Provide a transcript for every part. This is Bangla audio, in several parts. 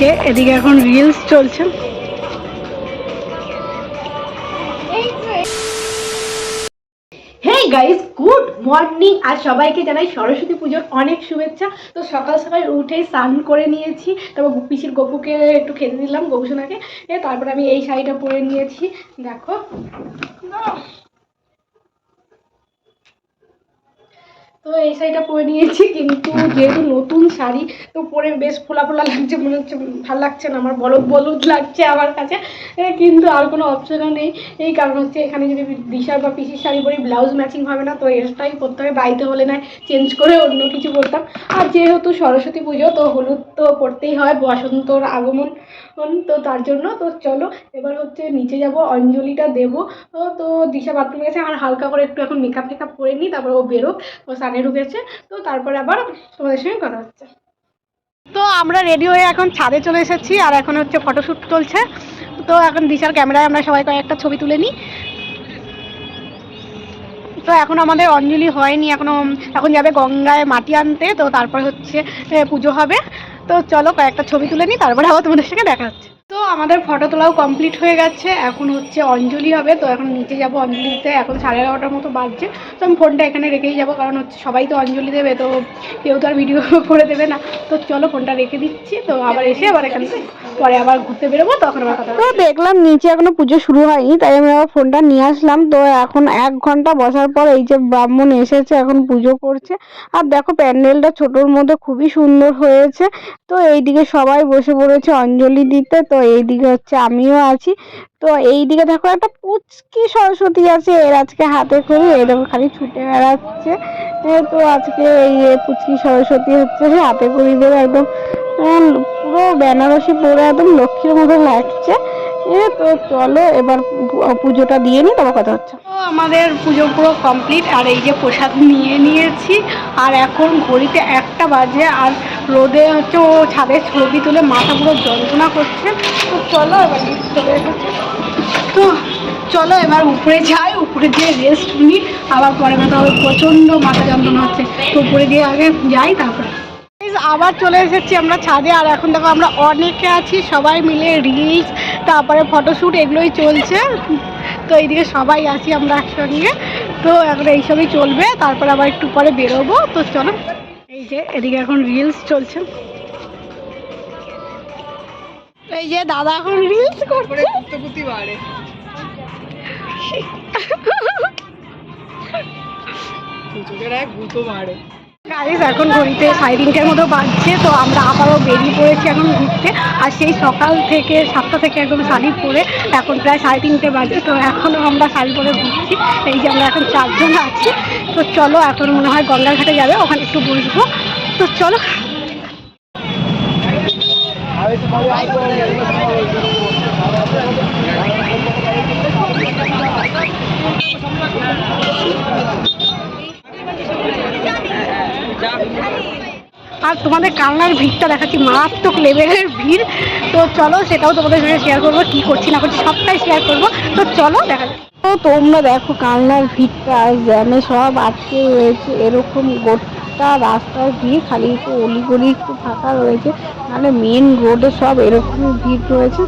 যে, এদিকে এখন রিলস চলছে। গাইস গুড মর্নিং আর সবাইকে জানাই সরস্বতী পুজোর অনেক শুভেচ্ছা। তো সকাল সকাল উঠেই স্নান করে নিয়েছি, তারপর পিসির গপুকে একটু খেতে দিলাম, গপুসোনাকে। তারপর আমি এই শাড়িটা পরে নিয়েছি, দেখো। তো এই শাড়িটা পরে নিয়েছি, কিন্তু যেহেতু নতুন শাড়ি, তো পরে বেশ ফোলা ফোলা লাগছে, মনে হচ্ছে ভালো লাগছে না, আমার বলদ বলদ লাগছে আমার কাছে। কিন্তু আর কোনো অপশনও নেই। এই কারণ হচ্ছে এখানে যদি দিশার বা পিসির শাড়ি পরি ব্লাউজ ম্যাচিং হবে না, তো এটাই করতে হবে বাড়িতে হলে না চেঞ্জ করে অন্য কিছু করতাম আর যেহেতু সরস্বতী পুজো, তো হলুদ তো পড়তেই হয়, বসন্তর আগমন তো তার জন্য। তো চলো, এবার হচ্ছে নিচে যাব, অঞ্জলিটা দেবো। তো দিশা বাথরুমে গেছে আর হালকা করে একটু এখন মেকআপ টেকআপ করে নিই, তারপর ও বেরোক। ও সানে ঢুকেছে। তো তারপরে আবার তোমাদের সঙ্গে কথা হচ্ছে। তো আমরা রেডি হয়ে এখন ছাদে চলে এসেছি, আর এখন হচ্ছে ফটোশ্যুট চলছে। তো এখন দিশার ক্যামেরায় আমরা সবাই কয়েকটা ছবি তুলে নিই। তো এখন আমাদের অঞ্জলি হয়নি, এখনও এখন যাবে গঙ্গায় মাটি আনতে, তো তারপর হচ্ছে পুজো হবে। তো চলো কয়েকটা ছবি তুলে নিই, তারপরে আবার তোমাদের সঙ্গে দেখা হচ্ছে। তো আমাদের ফটো তোলাও কমপ্লিট হয়ে গেছে। এখন হচ্ছে অঞ্জলি হবে, তো এখন নিচে যাব অঞ্জলি দিতে এখন সাড়ে এগারোটার মতো বাজছে, তো আমি ফোনটা এখানে রেখেই যাব, কারণ হচ্ছে সবাই তো অঞ্জলি দেবে, তো কেউ তো আর ভিডিও করে দেবে না। তো চলো ফোনটা রেখে দিচ্ছি, তো আবার এসে আবার এখানে পরে আবার ঘুরতে বেরোবো, তখন আবার কথা তো দেখলাম নিচে এখনও পুজো শুরু হয়নি, তাই আমি আবার ফোনটা নিয়ে আসলাম। তো এখন এক ঘণ্টা বসার পর এই যে ব্রাহ্মণ এসেছে, এখন পুজো করছে। আর দেখো প্যান্ডেলটা ছোটোর মধ্যে খুবই সুন্দর হয়েছে। তো এইদিকে সবাই বসে পড়েছে অঞ্জলি দিতে, তো এইদিকে হচ্ছে আমিও আছি। তো এইদিকে দেখো একটা পুচকি সরস্বতী আছে, এর আজকে হাতে করে এরকম খালি ছুটে বেড়াচ্ছে। তো আজকে এই পুচকি সরস্বতী হচ্ছে হাতে করি ধরে একদম পুরো বেনারসি, পরে একদম লক্ষ্মীর মতো লাগছে। তো চলো, এবার পুজোটা দিয়ে নি, তোমার কথা হচ্ছে। আমাদের পুজো পুরো কমপ্লিট, আর এই যে প্রসাদ নিয়ে নিয়েছি, আর এখন ঘড়িতে একটা বাজে, আর রোদে হচ্ছে ও ছাদের ছবি তুলে মাথা পুরো যন্ত্রণা করছে। তো চলো এবার চলে তো চলো এবার উপরে যাই, উপরে গিয়ে রেস্ট নিই। আবার পরে কথা হবে, প্রচণ্ড মাথা যন্ত্রণা হচ্ছে। তো উপরে গিয়ে আগে যাই, তারপরে। আবার চলে এসেছি আমরা ছাদে। আর এখন দেখো আমরা অনেকে আছি, সবাই মিলে রিলস তারপরে ফটোশ্যুট এগুলোই চলছে। তো এইদিকে সবাই আছি আমরা একসঙ্গে। তো এখন এইসবই চলবে। তারপর আবার একটু পরে বেরোবো। তো চলো। এই যে, এদিকে এখন রিলস চলছে। এই যে, দাদা এখন রিলস করছে। এখন ঘড়িতে মতো বাজছে, তো আমরা আবারও বেরিয়ে পড়েছি এখন ঘুরতে। আর সেই সকাল থেকে, সাতটা থেকে একদম শাড়ি পরে এখন প্রায় সাড়ে তিনটে বাজে, তো এখনও আমরা শাড়ি পরে ঘুরছি। এই যে আমরা এখন চারজন আছি। তো চলো, এখন মনে হয় গঙ্গার ঘাটে যাবে, ওখানে একটু বসবো। তো চলো। আর তোমাদের কালনার ভিড়টা দেখাচ্ছি, মারাত্মক লেভেলের ভিড়। তো চলো, সেটাও তোমাদের সঙ্গে শেয়ার করব, কী করছি, না করছি, সবটাই শেয়ার করব। তো চলো, দেখা তোমরা দেখো কালনার ভিড়টা, জ্যামে সব আটকে রয়েছে। এরকম গোটা রাস্তার ভিড় খালি একটু অলিগলি একটু ফাঁকা রয়েছে। মানে মেন রোডে সব এরকমই ভিড় রয়েছে।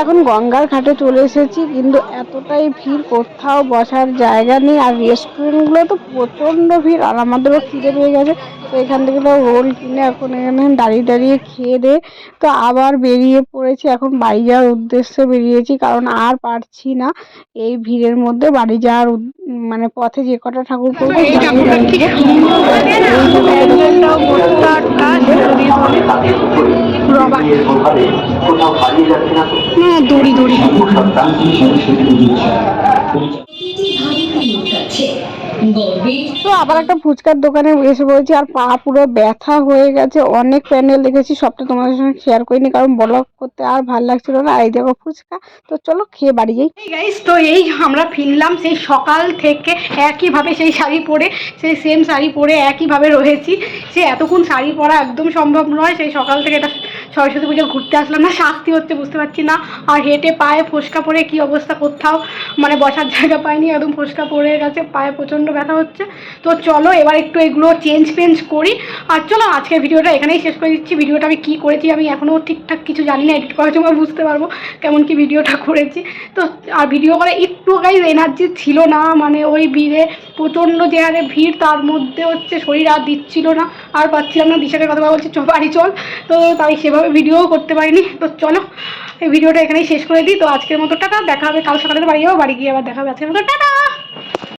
এখন গঙ্গার ঘাটে চলে এসেছি, কিন্তু এতটাই ভিড়, কোথাও বসার জায়গা নেই, আর রেস্টুরেন্টগুলো তো প্রচণ্ড ভিড়, আর আমাদেরও খিদে পেয়ে গেছে, তো এখান থেকে তো রোল কিনে এখন এখানে দাঁড়িয়ে দাঁড়িয়ে খেয়ে দে। তো আবার বেরিয়ে পড়েছি, এখন বাড়ি যাওয়ার উদ্দেশ্যে বেরিয়েছি, কারণ আর পারছি না এই ভিড়ের মধ্যে বাড়ি যাওয়ার মানে পথে যে কটা ঠাকুর করব দড়ি দড়ি। তো আবার একটা ফুচকার দোকানে এসে পড়েছি আর পা পুরো ব্যথা হয়ে গেছে অনেক প্যান্ডেল দেখেছি সবটা তোমাদের সঙ্গে শেয়ার করিনি কারণ ব্লগ করতে আর ভালো লাগছিল না। এই দেখো ফুচকা তো চলো খেয়ে বাড়ি যাই। গাইস তো এই আমরা ফিরলাম সেই সকাল থেকে একইভাবে সেই শাড়ি পরে সেই সেম শাড়ি পরে একইভাবে রয়েছি। সে এতক্ষণ শাড়ি পরা একদম সম্ভব নয় সেই সকাল থেকে এটা সরস্বতী পুজো ঘুরতে আসলাম না, শাস্তি হচ্ছে বুঝতে পারছি না। আর হেঁটে পায়ে ফোসকা পরে কি অবস্থা কোথাও? মানে বসার জায়গা পাইনি, একদম ফোসকা পড়ে গেছে, পায়ে প্রচণ্ড ব্যথা হচ্ছে। তো চলো এবার একটু এগুলো চেঞ্জ ফেঞ্জ করি। আর চলো আজকের ভিডিওটা এখানেই শেষ করে দিচ্ছি। ভিডিওটা আমি কী করেছি আমি এখনও ঠিকঠাক কিছু জানি না এডিট করার সময় বুঝতে পারব কেমন কি ভিডিওটা করেছি। তো আর ভিডিও করে একটু গাইজ এনার্জি ছিল না মানে ওই ভিড়ে প্রচণ্ড যে হারে ভিড় তার মধ্যে হচ্ছে শরীর আর দিচ্ছিল না। আর পাচ্ছিলাম না দিশাকে কথা বলছে বাড়ি চল। তো তাই সেভাবে ভিডিও করতে পারিনি। তো চলো, এই ভিডিওটা এখানেই শেষ করে দিই। তো আজকের মতো টাকা দেখা হবে কাল সকালে বাড়ি যাব, বাড়ি গিয়ে আবার দেখা হবে আজকের মতো। টাটা!